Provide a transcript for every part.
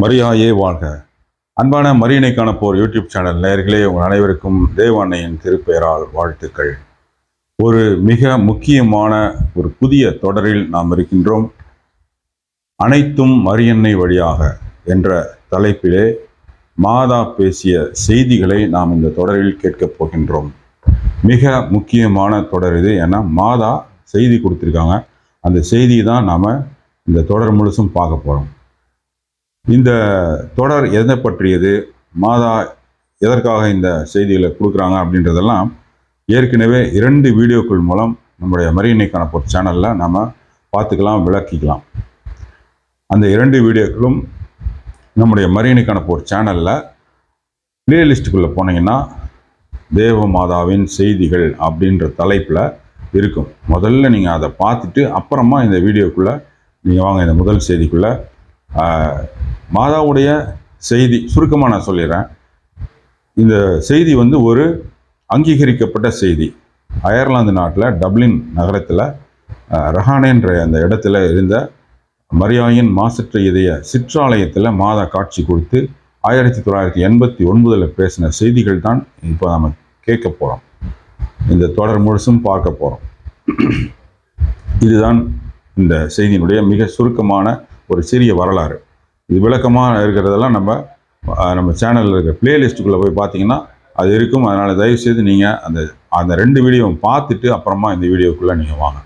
மரியாயே வாழ்க. அன்பான மரியனைக்கான போர் யூடியூப் சேனல் நேர்களே உங்கள் அனைவருக்கும் தேவாண்ணையின் திருப்பெயரால் வாழ்த்துக்கள். ஒரு மிக முக்கியமான ஒரு புதிய தொடரில் நாம் இருக்கின்றோம். அனைத்தும் மரியன்னை வழியாக என்ற தலைப்பிலே மாதா பேசிய செய்திகளை நாம் இந்த தொடரில் கேட்கப் போகின்றோம். மிக முக்கியமான தொடர் இது. ஏன்னா மாதா செய்தி கொடுத்துருக்காங்க. அந்த செய்தி தான் நாம் இந்த தொடர் முழுசும் பார்க்க போகிறோம் இந்த தொடர் எதை பற்றியது? மாதா எதற்காக இந்த செய்திகளை கொடுக்குறாங்க அப்படின்றதெல்லாம் ஏற்கனவே இரண்டு வீடியோக்கள் மூலம் நம்முடைய மரியணைக்கான பொருள் சேனலில் நம்ம பார்த்துக்கலாம் விளக்கிக்கலாம். அந்த இரண்டு வீடியோக்களும் நம்முடைய மரியணைக்கான போர் சேனலில் பிளேலிஸ்ட்டுக்குள்ளே போனீங்கன்னா தேவ மாதாவின் செய்திகள் அப்படின்ற தலைப்பில் இருக்கும். முதல்ல நீங்கள் அதை பார்த்துட்டு அப்புறமா இந்த வீடியோக்குள்ளே நீங்கள் வாங்க இந்த முதல் செய்திக்குள்ளே மாதாவுடைய செய்தி சுருக்கமாக நான் சொல்லிடுறேன். இந்த செய்தி வந்து ஒரு அங்கீகரிக்கப்பட்ட செய்தி. அயர்லாந்து நாட்டில் டப்ளின் நகரத்தில் ரஹானேன்ற அந்த இடத்துல இருந்த மரியாயின் மாசற்ற இதய சிற்றாலயத்தில் மாதா காட்சி கொடுத்து ஆயிரத்தி தொள்ளாயிரத்தி எண்பத்தி ஒன்பதில் பேசின செய்திகள் தான் இப்போ நம்ம கேட்க போகிறோம் இந்த தொடர் முழுசும் பார்க்க போகிறோம் இதுதான் இந்த செய்தியினுடைய மிக சுருக்கமான ஒரு சிறிய வரலாறு. இது விளக்கமாக இருக்கிறதெல்லாம் நம்ம நம்ம சேனலில் இருக்கிற பிளேலிஸ்ட்டுக்குள்ளே போய் பார்த்தீங்கன்னா அது இருக்கும். அதனால் தயவுசெய்து நீங்கள் அந்த அந்த ரெண்டு வீடியோவும் பார்த்துட்டு அப்புறமா இந்த வீடியோக்குள்ளே நீங்கள் வாங்க.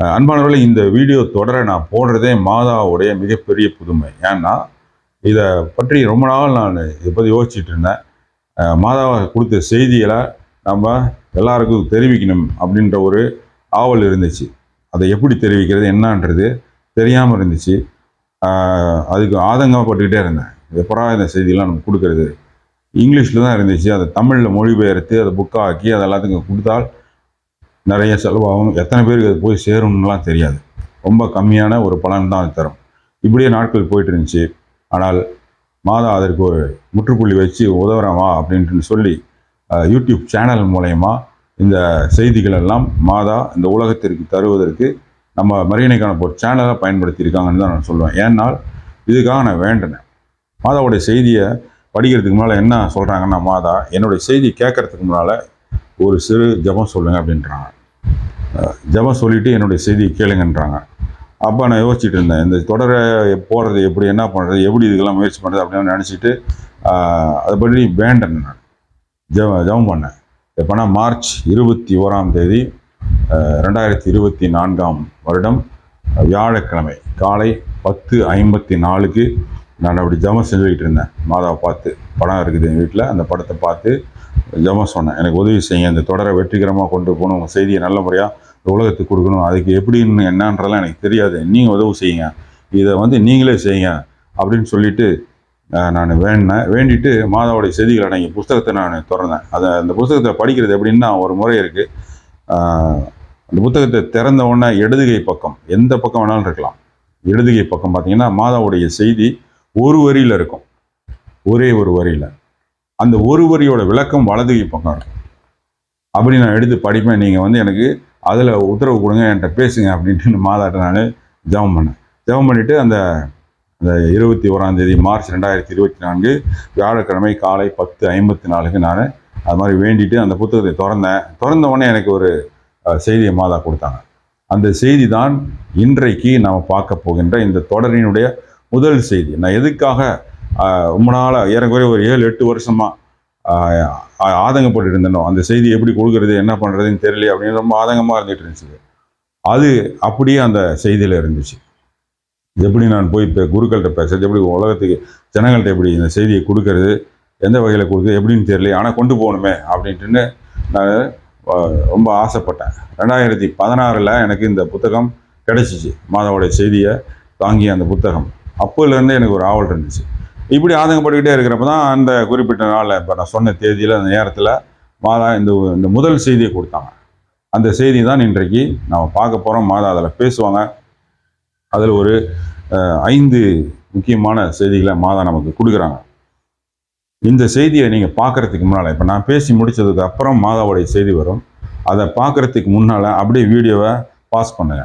அன்பானவர்களை அன்பானவர்களே இந்த வீடியோ தொடரை நான் போடுறதே மாதாவுடைய மிகப்பெரிய புதுமை. ஏன்னா இதை பற்றி ரொம்ப நாள் நான் இதை பற்றி யோசிச்சுட்டு இருந்தேன். மாதாவை கொடுத்த செய்திகளை நம்ம எல்லாருக்கும் தெரிவிக்கணும் அப்படின்ற ஒரு ஆவல் இருந்துச்சு. அதை எப்படி தெரிவிக்கிறது என்னன்றது தெரியாமல் இருந்துச்சு. அதுக்கு ஆதங்கப்பட்டுக்கிட்டே இருந்தேன். எப்படா இந்த செய்தியெல்லாம் நம்ம கொடுக்கறது? இங்கிலீஷில் தான் இருந்துச்சு. அதை தமிழில் மொழிபெயர்த்து அதை புக்காக்கி அதை எல்லாத்துக்கும் கொடுத்தால் நிறைய செலவாகும். எத்தனை பேருக்கு அது போய் சேரும்னுலாம் தெரியாது. ரொம்ப கம்மியான ஒரு பலன் தான் அது தரும். இப்படியே நாட்கள் போயிட்டு இருந்துச்சு. ஆனால் மாதா அதற்கு ஒரு முற்றுப்புள்ளி வச்சு உதவுறவா அப்படின்ட்டு சொல்லி யூடியூப் சேனல் மூலயமா இந்த செய்திகள் எல்லாம் மாதா இந்த உலகத்திற்கு தருவதற்கு நம்ம மரியணைக்கான ஒரு சேனலை பயன்படுத்தியிருக்காங்கன்னு தான் நான் சொல்லுவேன். ஏன்னால் இதுக்காக நான் வேண்டினேன். மாதாவுடைய செய்தியை படிக்கிறதுக்கு முன்னால் என்ன சொல்கிறாங்கன்னா மாதா என்னுடைய செய்தி கேட்கறதுக்கு முன்னால் ஒரு சிறு ஜெபம் சொல்லுங்க அப்படின்றாங்க. ஜபம் ஜெபம் சொல்லிவிட்டு என்னுடைய செய்தியை கேளுங்கன்றாங்க. அப்போ நான் யோசிச்சுட்டு இருந்தேன் இந்த தொடரை போடுறது எப்படி என்ன பண்ணுறது எப்படி இதுக்கெல்லாம் முயற்சி பண்ணுறது அப்படின்னு நினச்சிட்டு அதை பற்றி வேண்டேன் நான். ஜெப ஜெபம் பண்ணேன். எப்போனா மார்ச் இருபத்தி ஓராம் தேதி ரெண்டாயிரத்தி இருபத்தி நான்காம் வருடம் வியாழக்கிழமை காலை பத்து ஐம்பத்தி நாலுக்கு நான் அப்படி ஜெபம் செஞ்சுக்கிட்டு இருந்தேன். மாதாவை பார்த்து படம் இருக்குது எங்கள் வீட்டில் அந்த படத்தை பார்த்து ஜெபம் சொன்னேன். எனக்கு உதவி செய்யுங்க இந்த தொடரை வெற்றிகரமாக கொண்டு போகணும் உங்கள் செய்தியை நல்ல முறையாக உலகத்துக்கு கொடுக்கணும் அதுக்கு எப்படின்னு என்னன்றலாம் எனக்கு தெரியாது. நீங்கள் உதவி செய்யுங்க இதை வந்து நீங்களே செய்யுங்க அப்படின்னு சொல்லிட்டு நான் வேண்டினேன் வேண்டிட்டு மாதாவுடைய செய்திகள் அடங்கிய புஸ்தகத்தை நான் திறந்தேன். அதை அந்த புஸ்தகத்தை படிக்கிறது எப்படின்னா ஒரு முறை இருக்குது அந்த புத்தகத்தை திறந்த உடனே இடதுகை பக்கம் எந்த பக்கம் வேணாலும் இருக்கலாம். இடதுகை பக்கம் பார்த்தீங்கன்னா மாதாவுடைய செய்தி ஒரு வரியில் இருக்கும். ஒரே ஒரு வரியில். அந்த ஒரு வரியோட விளக்கம் வலதுகை பக்கம் இருக்கும். அப்படி நான் எடுத்து படிப்பேன். நீங்கள் வந்து எனக்கு அதில் உத்தரவு கொடுங்க என்கிட்ட பேசுங்க அப்படின்ட்டு மாதாட்ட நான் ஜெபம் பண்ணேன். ஜெபம் பண்ணிவிட்டு அந்த அந்த இருபத்தி ஓராந்தேதி மார்ச் ரெண்டாயிரத்தி இருபத்தி நான்கு வியாழக்கிழமை காலை பத்து ஐம்பத்தி நாலுக்கு நான் அது மாதிரி வேண்டிட்டு அந்த புத்தகத்தை திறந்தேன் திறந்த உடனே எனக்கு ஒரு செய்தியை மாதா கொடுத்தாங்க. அந்த செய்தி தான் இன்றைக்கு நாம் பார்க்க போகின்ற இந்த தொடரினுடைய முதல் செய்தி. நான் எதுக்காக ரொம்ப நாளாக ஏறக்குறைய ஒரு ஏழு எட்டு வருஷமாக ஆதங்கப்பட்டு இருந்தனோ அந்த செய்தி எப்படி கொடுக்கறது என்ன பண்ணுறதுன்னு தெரியல அப்படின்னு ரொம்ப ஆதங்கமாக இருந்துட்டு இருந்துச்சு. அது அப்படியே அந்த செய்தியில் இருந்துச்சு. எப்படி நான் போய் இப்போ குருக்கள்கிட்ட பேசுறது எப்படி உலகத்துக்கு ஜனங்கள்கிட்ட எப்படி இந்த செய்தியை கொடுக்கறது எந்த வகையில் கொடுக்குது எப்படின்னு தெரியல ஆனால் கொண்டு போகணுமே அப்படின்ட்டுன்னு நான் ரொம்ப ஆசைப்பட்டேன். ரெண்டாயிரத்தி பதினாறில் எனக்கு இந்த புத்தகம் கிடச்சிச்சு மாதாவுடைய செய்தியை தாங்கிய அந்த புத்தகம். அப்போலேருந்து எனக்கு ஒரு ஆவல் இருந்துச்சு. இப்படி ஆதங்கப்பட்டுக்கிட்டே இருக்கிறப்ப தான் அந்த குறிப்பிட்ட நாளில் இப்போ நான் சொன்ன தேதியில் அந்த நேரத்தில் மாதா இந்த இந்த முதல் செய்தியை கொடுத்தாங்க. அந்த செய்தி தான் இன்றைக்கு நாம் பார்க்க போகிறோம் மாதா அதில் பேசுவாங்க. அதில் ஒரு ஐந்து முக்கியமான செய்திகளை மாதா நமக்கு கொடுக்குறாங்க. இந்த செய்தியை நீங்கள் பார்க்குறதுக்கு முன்னால் இப்போ நான் பேசி முடித்ததுக்கு அப்புறம் மாதாவுடைய செய்தி வரும். அதை பார்க்குறதுக்கு முன்னால் அப்படியே வீடியோவை பாஸ் பண்ணுங்க.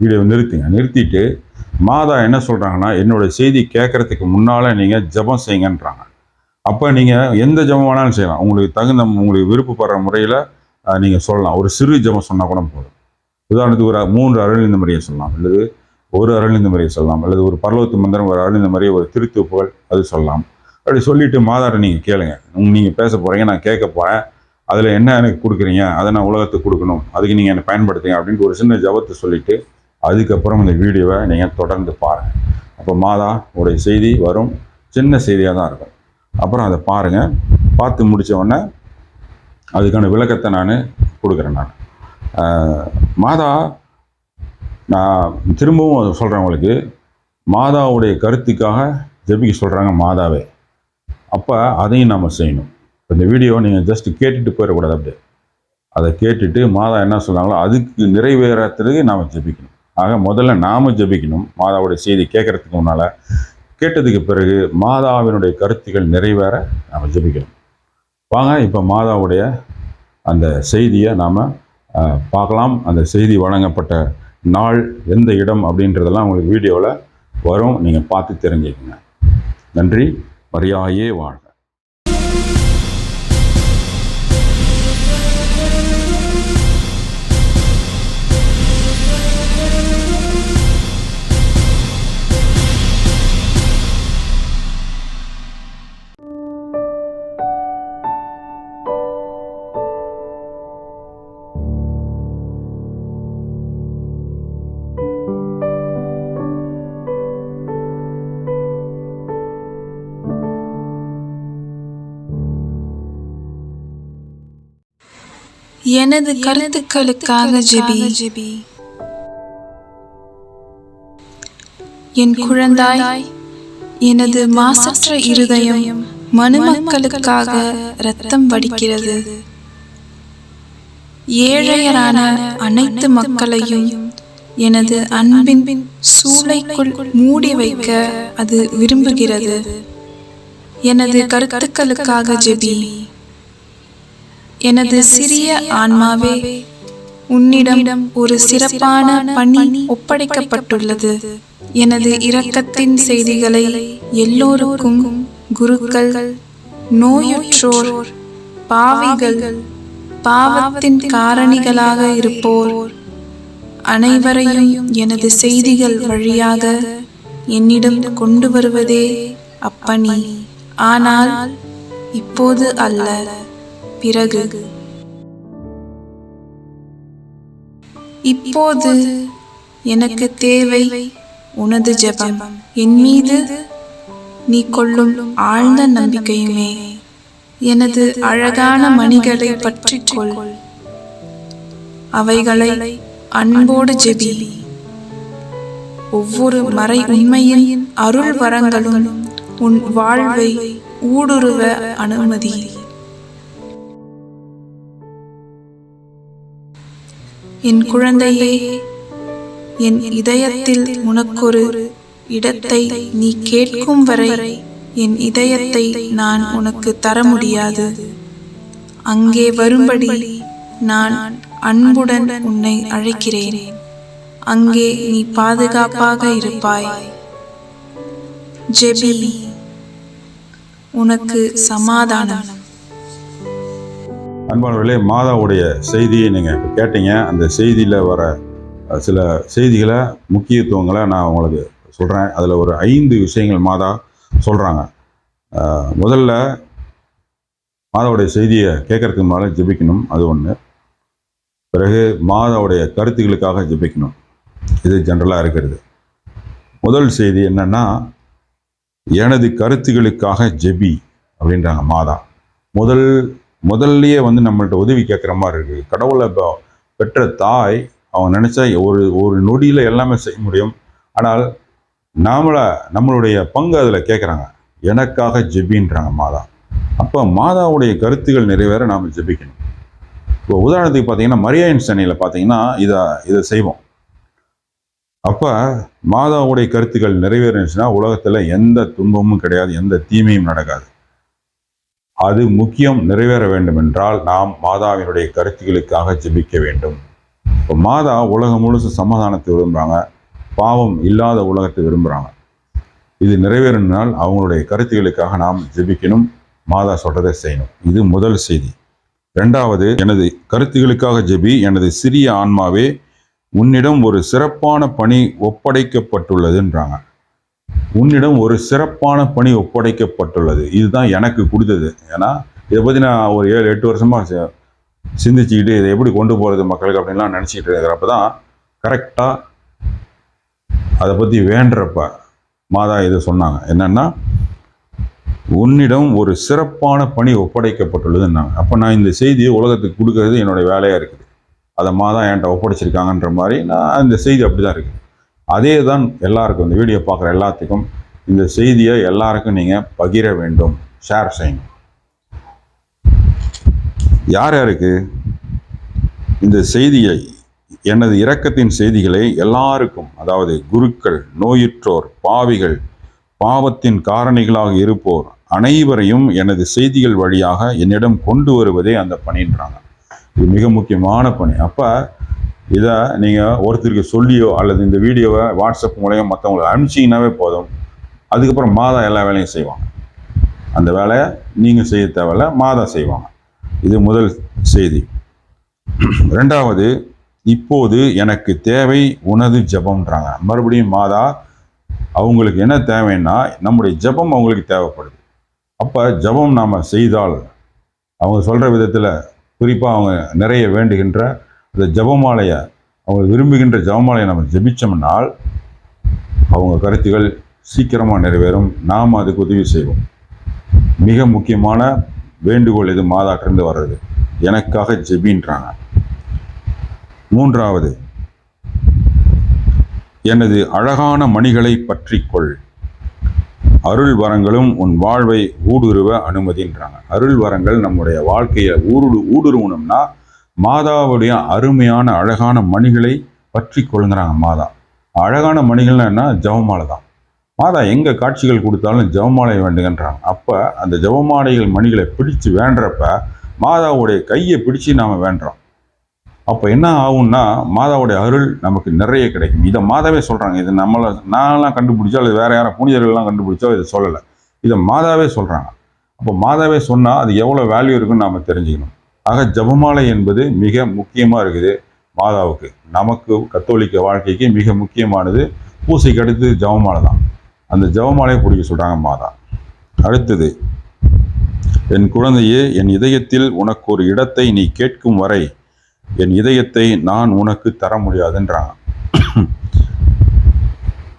வீடியோவை நிறுத்துங்க. நிறுத்திட்டு மாதா என்ன சொல்கிறாங்கன்னா என்னுடைய செய்தி கேட்குறதுக்கு முன்னால் நீங்கள் ஜெபம் செய்யுங்கன்றாங்க அப்போ நீங்கள் எந்த ஜெபம் வேணாலும் செய்யலாம். உங்களுக்கு தகுந்த உங்களுக்கு விருப்பப்படுற முறையில் நீங்கள் சொல்லலாம். ஒரு சிறு ஜெபம் சொன்னால் கூட போதும். உதாரணத்துக்கு ஒரு மூன்று அருளிந்த முறையை சொல்லலாம். அல்லது ஒரு அருளிந்த முறையை சொல்லலாம். அல்லது ஒரு பர்வத்து மந்திரம் ஒரு அருளிந்த முறையை ஒரு திருத்துப்புகள் அது சொல்லலாம். அப்படி சொல்லிட்டு மாதாட்ட நீங்கள் கேளுங்க. நீங்கள் பேச போகிறீங்க நான் கேட்க போகிறேன் அதில் என்ன எனக்கு கொடுக்குறீங்க அதை நான் உலகத்துக்கு கொடுக்கணும். அதுக்கு நீங்கள் என்னை பயன்படுத்துங்க அப்படின்ட்டு ஒரு சின்ன ஜபத்தை சொல்லிவிட்டு அதுக்கப்புறம் இந்த வீடியோவை நீங்கள் தொடர்ந்து பாருங்கள் அப்போ மாதா உடைய செய்தி வரும். சின்ன செய்தியாக தான் இருக்கும். அப்புறம் அதை பாருங்கள் பார்த்து முடித்த உடனே அதுக்கான விளக்கத்தை நான் கொடுக்குறேன் நான். மாதா நான் திரும்பவும் சொல்கிறேன் உங்களுக்கு. மாதாவுடைய கருத்துக்காக ஜெபிக்க சொல்கிறாங்க மாதாவே. அப்போ அதையும் நம்ம செய்யணும். இந்த வீடியோ நீங்கள் ஜஸ்ட் கேட்டுட்டு போயிடக்கூடாது அப்படியே. அதை கேட்டுட்டு மாதா என்ன சொல்கிறாங்களோ அதுக்கு நிறைவேறத்துக்கு நாம் ஜெபிக்கணும். ஆக முதல்ல நாம் ஜெபிக்கணும். மாதாவுடைய செய்தி கேட்கறதுக்கு முன்னால் கேட்டதுக்கு பிறகு மாதாவினுடைய கருத்துக்கள் நிறைவேற நாம் ஜெபிக்கணும். வாங்க இப்போ மாதாவுடைய அந்த செய்தியை நாம் பார்க்கலாம். அந்த செய்தி வழங்கப்பட்ட நாள் எந்த இடம் அப்படின்றதெல்லாம் உங்களுக்கு வீடியோவில் வரும். நீங்கள் பார்த்து தெரிஞ்சுக்கங்க. நன்றி. மரியாயே வாழ்க எனது கருத்துக்களுக்காக ஜெபி. என் குழந்தாய் எனது மாசற்ற இருதயம் மனுமக்களுக்காக இரத்தம் வடிக்கிறது. ஏழையரான அனைத்து மக்களையும் எனது அன்பின் சூளைக்குள் மூடி வைக்க அது விரும்புகிறது. எனது கருத்துக்களுக்காக ஜெபி. எனது சிறிய ஆன்மாவே உன்னிடம் ஒரு சிறப்பான பணி ஒப்படைக்கப்பட்டுள்ளது. எனது இரக்கத்தின் செய்திகளை எல்லோருக்கும் குருக்கள் நோயுற்றோர் பாவிகள் பாவத்தின் காரணிகளாக இருப்போர். அனைவரையும் எனது செய்திகள் வழியாக என்னிடம் கொண்டு வருவதே அப்பணி. ஆனால் இப்போது அல்ல. பிறகு. இப்போது எனக்கு தேவை உனது ஜெபம். என் மீது நீ கொள்ளும் ஆழ்ந்த நம்பிக்கையுமே. எனது அழகான மணிகளை பற்றிக்கொள். அவைகளை அன்போடு ஜெபி. ஒவ்வொரு மறை உண்மையின் அருள் வரங்களும் உன் வாழ்வை ஊடுருவ அனுமதி. என் குழந்தையே என் இதயத்தில் உனக்கொரு இடத்தை நீ கேட்கும் வரை என் இதயத்தை நான் உனக்கு தர முடியாது. அங்கே வரும்படி நான் அன்புடன் உன்னை அழைக்கிறேன். அங்கே நீ பாதுகாப்பாக இருப்பாய். ஜெபி உனக்கு சமாதானம். அன்பானவர்களே மாதாவுடைய செய்தியை நீங்கள் இப்போ கேட்டீங்க. அந்த செய்தியில் வர சில செய்திகளை முக்கியத்துவங்களை நான் உங்களுக்கு சொல்கிறேன் அதில் ஒரு ஐந்து விஷயங்கள் மாதா சொல்கிறாங்க முதல்ல மாதாவுடைய செய்தியை கேட்கறதுக்கு முன்னால் ஜெபிக்கணும். அது ஒன்று பிறகு மாதாவுடைய கருத்துக்களுக்காக ஜெபிக்கணும். இது ஜென்ரலாக இருக்கிறது. முதல் செய்தி என்னென்னா எனது கருத்துக்களுக்காக ஜெபி அப்படின்றாங்க மாதா. முதல் முதல்லயே வந்து நம்மள்ட்ட உதவி கேட்குற மாதிரி இருக்குது கடவுளை இப்போ பெற்ற தாய் அவன் நினச்சா ஒரு ஒரு நொடியில் எல்லாமே செய்ய முடியும். ஆனால் நாமள நம்மளுடைய பங்கு அதில் கேட்குறாங்க எனக்காக ஜெபின்றாங்க மாதா. அப்போ மாதாவுடைய கருத்துக்கள் நிறைவேற நாம் ஜெபிக்கணும். இப்போ உதாரணத்துக்கு பார்த்தீங்கன்னா மரியாயின் சனியில் பார்த்தீங்கன்னா இதை இதை செய்வோம். அப்போ மாதாவுடைய கருத்துக்கள் நிறைவேறுச்சுன்னா உலகத்தில் எந்த துன்பமும் கிடையாது எந்த தீமையும் நடக்காது. அது முக்கியம் நிறைவேற வேண்டும் என்றால் நாம் மாதாவினுடைய கருத்துக்களுக்காக ஜெபிக்க வேண்டும். இப்போ மாதா உலகம் முழுசு சமாதானத்தை விரும்புகிறாங்க பாவம் இல்லாத உலகத்தை விரும்புகிறாங்க இது நிறைவேறினால் அவங்களுடைய கருத்துகளுக்காக நாம் ஜெபிக்கணும். மாதா சொல்றதை செய்யணும். இது முதல் செய்தி. ரெண்டாவது எனது கருத்துகளுக்காக ஜெபி. எனது சிறிய ஆன்மாவே உன்னிடம் ஒரு சிறப்பான பணி ஒப்படைக்கப்பட்டுள்ளதுன்றாங்க. உன்னிடம் ஒரு சிறப்பான பணி ஒப்படைக்கப்பட்டுள்ளது. இதுதான் எனக்கு கொடுத்தது. ஏன்னா இதை பற்றி நான் ஒரு ஏழு எட்டு வருஷமாக சிந்திச்சுக்கிட்டு இதை எப்படி கொண்டு போகிறது மக்களுக்கு அப்படின்லாம் நினச்சிக்கிட்டு இருக்கிறப்ப தான் கரெக்டாக அதை பற்றி வேண்டுறப்ப மாதா இதை சொன்னாங்க. என்னென்னா உன்னிடம் ஒரு சிறப்பான பணி ஒப்படைக்கப்பட்டுள்ளதுன்னாங்க. அப்போ நான் இந்த செய்தியை உலகத்துக்கு கொடுக்கறது என்னுடைய வேலையாக இருக்குது. அதை மாதா என்கிட்ட ஒப்படைச்சிருக்காங்கன்ற மாதிரி நான் இந்த செய்தி அப்படி தான் இருக்குது. அதே தான் எல்லாருக்கும் இந்த வீடியோ பார்க்குற எல்லாத்துக்கும் இந்த செய்தியை எல்லாருக்கும் நீங்கள் பகிர வேண்டும். ஷேர் செய்யணும் யார் யாருக்கு இந்த செய்தியை எனது இரக்கத்தின் செய்திகளை எல்லாருக்கும் அதாவது குருக்கள் நோயுற்றோர் பாவிகள் பாவத்தின் காரணிகளாக இருப்போர் அனைவரையும் எனது செய்திகள் வழியாக என்னிடம் கொண்டு வருவதே அந்த பணின்றாங்க. இது மிக முக்கியமான பணி. அப்போ இதை நீங்கள் ஒருத்தருக்கு சொல்லியோ அல்லது இந்த வீடியோவை வாட்ஸ்அப் மூலயமா மற்றவங்களுக்கு அனுப்பிச்சிங்கனாவே போதும். அதுக்கப்புறம் மாதா எல்லா வேலையும் செய்வாங்க. அந்த வேலையை நீங்கள் செய்ய தேவையில்ல மாதா செய்வாங்க. இது முதல் செய்தி. ரெண்டாவது இப்போது எனக்கு தேவை உனது ஜெபம்ன்றாங்க. மறுபடியும் மாதா அவங்களுக்கு என்ன தேவைன்னா நம்முடைய ஜெபம் அவங்களுக்கு தேவைப்படுது. அப்போ ஜெபம் நாம் செய்தால் அவங்க சொல்கிற விதத்தில் குறிப்பாக அவங்க நிறைய வேண்டுகின்ற இந்த ஜபமாலையை அவங்க விரும்புகின்ற ஜெபமாலையை நம்ம ஜபிச்சோம்னால் அவங்க கருத்துகள் சீக்கிரமாக நிறைவேறும். நாம் அதுக்கு உதவி செய்வோம். மிக முக்கியமான வேண்டுகோள் இது மாதாட்டிருந்து வர்றது. எனக்காக ஜெபின்றாங்க. மூன்றாவது எனது அழகான மணிகளை பற்றிக்கொள் அருள் வரங்களும் உன் வாழ்வை ஊடுருவ அனுமதின்றாங்க. அருள் வரங்கள் நம்முடைய வாழ்க்கையை ஊடு ஊடுருவணும்னா மாதாவுடைய அருமையான அழகான மணிகளை பற்றி கொள்ளுங்கிறாங்க மாதா. அழகான மணிகள்னா என்ன? ஜெபமாலை தான். மாதா எங்கே காட்சிகள் கொடுத்தாலும் ஜவமாலை வேண்டுங்கன்றாங்க அப்போ அந்த ஜெபமாலைகள் மணிகளை பிடிச்சு வேண்டுறப்ப மாதாவுடைய கையை பிடிச்சு நாம் வேண்டுறோம். அப்போ என்ன ஆகும்னா மாதாவுடைய அருள் நமக்கு நிறைய கிடைக்கும். இதை மாதாவே சொல்கிறாங்க இது நம்மளை நான்லாம் கண்டுபிடிச்சோ அல்லது வேறு யாரும் புனிதர்கள்லாம் கண்டுபிடிச்சோ இதை சொல்லலை. இதை மாதாவே சொல்கிறாங்க அப்போ மாதாவே சொன்னால் அது எவ்வளோ வேல்யூ இருக்குன்னு நாம் தெரிஞ்சுக்கணும். ஆக ஜெபமாலை என்பது மிக முக்கியமாக இருக்குது மாதாவுக்கு. நமக்கு கத்தோலிக்க வாழ்க்கைக்கு மிக முக்கியமானது. பூசைக்கு அடுத்தது ஜெபமாலை தான். அந்த ஜெபமாலையை பிடிக்க சொல்கிறாங்க மாதா. அடுத்தது என் குழந்தையே என் இதயத்தில் உனக்கு ஒரு இடத்தை நீ கேட்கும் வரை என் இதயத்தை நான் உனக்கு தர முடியாதுன்றாங்க.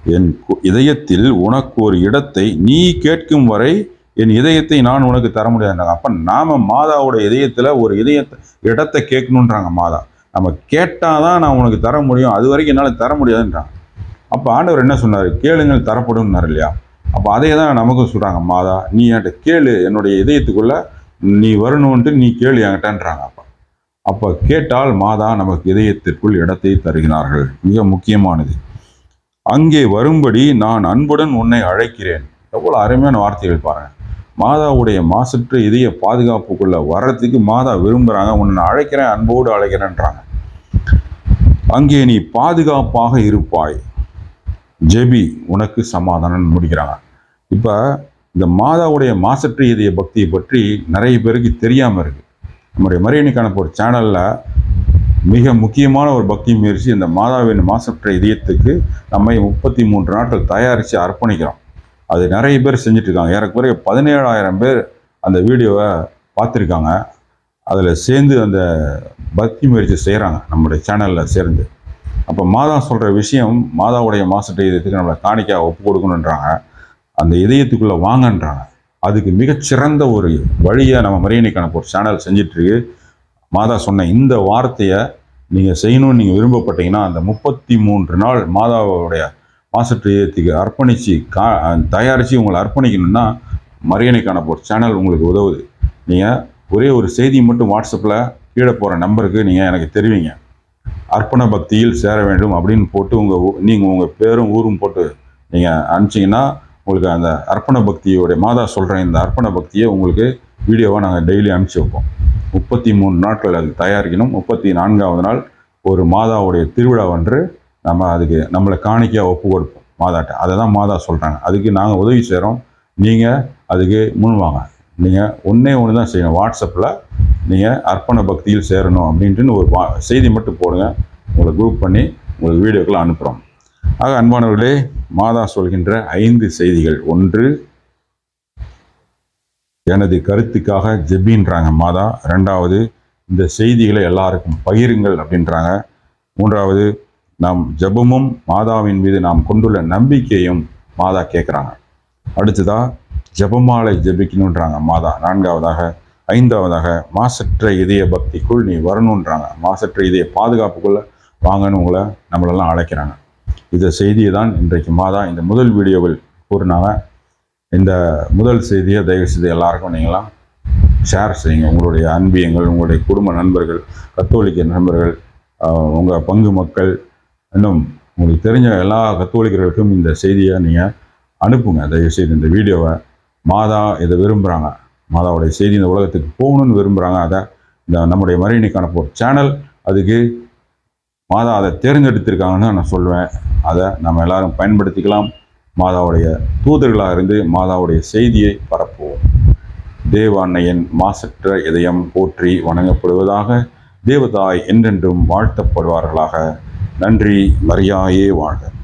என் கு- இதயத்தில் உனக்கு ஒரு இடத்தை நீ கேட்கும் வரை என் இதயத்தை நான் உனக்கு தர முடியாதுன்றாங்க. அப்ப நாம மாதாவோட இதயத்துல ஒரு இதயத்தை இடத்தை கேட்கணுன்றாங்க மாதா. நம்ம கேட்டாதான் நான் உனக்கு தர முடியும். அது வரைக்கும் என்னால் தர முடியாதுன்றாங்க. அப்போ ஆண்டவர் என்ன சொன்னார்? கேளுங்கள் தரப்படும்னார் இல்லையா? அப்போ அதே தான் நமக்கும் சொல்கிறாங்க மாதா. நீ என்கிட்ட கேளு என்னுடைய இதயத்துக்குள்ள நீ வரணுன்ட்டு நீ கேளு என்கிட்டன்றாங்க அப்போ. அப்போ கேட்டால் மாதா நமக்கு இதயத்திற்குள் இடத்தை தருகிறார்கள். மிக முக்கியமானது. அங்கே வரும்படி நான் அன்புடன் உன்னை அழைக்கிறேன். எவ்வளோ அருமையான வார்த்தைகள் பாருங்கள் மாதாவுடைய மாசற்ற இதய பாதுகாப்புக்குள்ள வர்றதுக்கு மாதா விரும்புகிறாங்க உன்னை அழைக்கிறேன் அன்போடு அழைக்கிறேன்றாங்க. அங்கே நீ பாதுகாப்பாக இருப்பாய். ஜெபி உனக்கு சமாதானம் முடிக்கிறாங்க. இப்போ இந்த மாதாவுடைய மாசற்ற இதய பக்தியை பற்றி நிறைய பேருக்கு தெரியாமல் இருக்கு. நம்முடைய மரியணிக்கான ஒரு சேனலில் மிக முக்கியமான ஒரு பக்தி முயற்சி இந்த மாதாவின் மாசற்ற இதயத்துக்கு நம்மை முப்பத்தி மூன்று நாட்கள் தயாரித்து அர்ப்பணிக்கிறோம். அது நிறைய பேர் செஞ்சிட்ருக்காங்க ஏறக்குறைய பதினேழாயிரம் பேர் அந்த வீடியோவை பார்த்துருக்காங்க. அதில் சேர்ந்து அந்த பக்தி முயற்சி செய்கிறாங்க நம்முடைய சேனலில் சேர்ந்து. அப்போ மாதா சொல்கிற விஷயம் மாதாவுடைய மாசற்ற இதயத்துக்கு நம்மளை காணிக்கா ஒப்பு கொடுக்கணுன்றாங்க அந்த இதயத்துக்குள்ளே வாங்கன்றாங்க. அதுக்கு மிகச்சிறந்த ஒரு வழியை நம்ம மரியணிக்கான ஒரு சேனல் செஞ்சிட்ருக்கு. மாதா சொன்ன இந்த வார்த்தையை நீங்கள் செய்யணும்னு நீங்கள் விரும்பப்பட்டீங்கன்னா அந்த முப்பத்தி மூன்று நாள் மாதாவுடைய மாசற்ற அர்ப்பணித்து கா தயாரித்து உங்களை அர்ப்பணிக்கணும்னா மரியணைக்கான ஒரு சேனல் உங்களுக்கு உதவுது. நீங்கள் ஒரே ஒரு செய்தி மட்டும் வாட்ஸ்அப்பில் கீழே போகிற நம்பருக்கு நீங்கள் எனக்கு தெரிவிங்க. அர்ப்பண பக்தியில் சேர வேண்டும் அப்படின்னு போட்டு உங்கள் நீங்கள் உங்கள் பேரும் ஊரும் போட்டு நீங்கள் அனுப்பிச்சிங்கன்னா உங்களுக்கு அந்த அர்ப்பண பக்தியோடைய மாதா சொல்கிற இந்த அர்ப்பண பக்தியை உங்களுக்கு வீடியோவாக நாங்கள் டெய்லி அனுப்பிச்சி வைப்போம். முப்பத்தி மூணு நாட்கள் அது தயாரிக்கணும். முப்பத்தி நான்காவது நாள் ஒரு மாதாவுடைய திருவிழாவன்று நம்ம அதுக்கு நம்மளை காணிக்கையாக ஒப்பு கொடுப்போம். மாதாட்ட அதை தான் மாதா சொல்கிறாங்க அதுக்கு நாங்கள் உதவி செய்கிறோம் நீங்கள் அதுக்கு முன் வாங்க. நீங்கள் ஒன்றே ஒன்று தான் செய்யணும். வாட்ஸ்அப்பில் நீங்கள் அர்ப்பண பக்தியில் சேரணும் அப்படின்ட்டுன்னு ஒரு வா- செய்தி மட்டும் போடுங்க. உங்களை குரூப் பண்ணி உங்களுக்கு வீடியோக்கெல்லாம் அனுப்புகிறோம் ஆக அன்பானவர்களே மாதா சொல்கின்ற ஐந்து செய்திகள். ஒன்று எனது கருத்துக்காக ஜெபின்றாங்க மாதா. ரெண்டாவது இந்த செய்திகளை எல்லாருக்கும் பகிருங்கள் அப்படின்றாங்க. மூன்றாவது நாம் ஜெபமும் மாதாவின் மீது நாம் கொண்டுள்ள நம்பிக்கையும் மாதா கேட்குறாங்க. அடுத்ததா ஜபமாலை ஜெபிக்கணுன்றாங்க மாதா. நான்காவதாக ஐந்தாவதாக மாசற்ற இதய பக்திக்குள் நீ வரணுன்றாங்க மாசற்ற இதய பாதுகாப்புக்குள்ள வாங்கன்னு உங்களை நம்மளெல்லாம் அழைக்கிறாங்க. இந்த செய்தியை தான் இன்றைக்கு மாதா இந்த முதல் வீடியோவில் கூறினாங்க. இந்த முதல் செய்தியை தயவு செய்து எல்லாருக்கும் நீங்களாம் ஷேர் செய்யுங்க. உங்களுடைய அன்பியங்கள் உங்களுடைய குடும்ப நண்பர்கள் கத்தோலிக்க நண்பர்கள் உங்கள் பங்கு மக்கள் இன்னும் உங்களுக்கு தெரிஞ்ச எல்லா கத்தோலிக்கர்களுக்கும் இந்த செய்தியை நீங்கள் அனுப்புங்க. தயவு செய்து இந்த வீடியோவை மாதா இதை விரும்புகிறாங்க மாதாவுடைய செய்தி இந்த உலகத்துக்கு போகணும்னு விரும்புகிறாங்க அதை இந்த நம்முடைய மரியணிக்கான போர் சேனல். அதுக்கு மாதா அதை தேர்ந்தெடுத்திருக்காங்கன்னு நான் சொல்லுவேன் அதை நம்ம எல்லாரும் பயன்படுத்திக்கலாம். மாதாவுடைய தூதர்களாக இருந்து மாதாவுடைய செய்தியை பரப்புவோம். தேவ அன்னையின் மாசற்ற இதயம் போற்றி வணங்கப்படுவதாக தேவதாய் என்றென்றும் வாழ்த்தப்படுவார்களாக. நன்றி மரியாயே வாழ்க.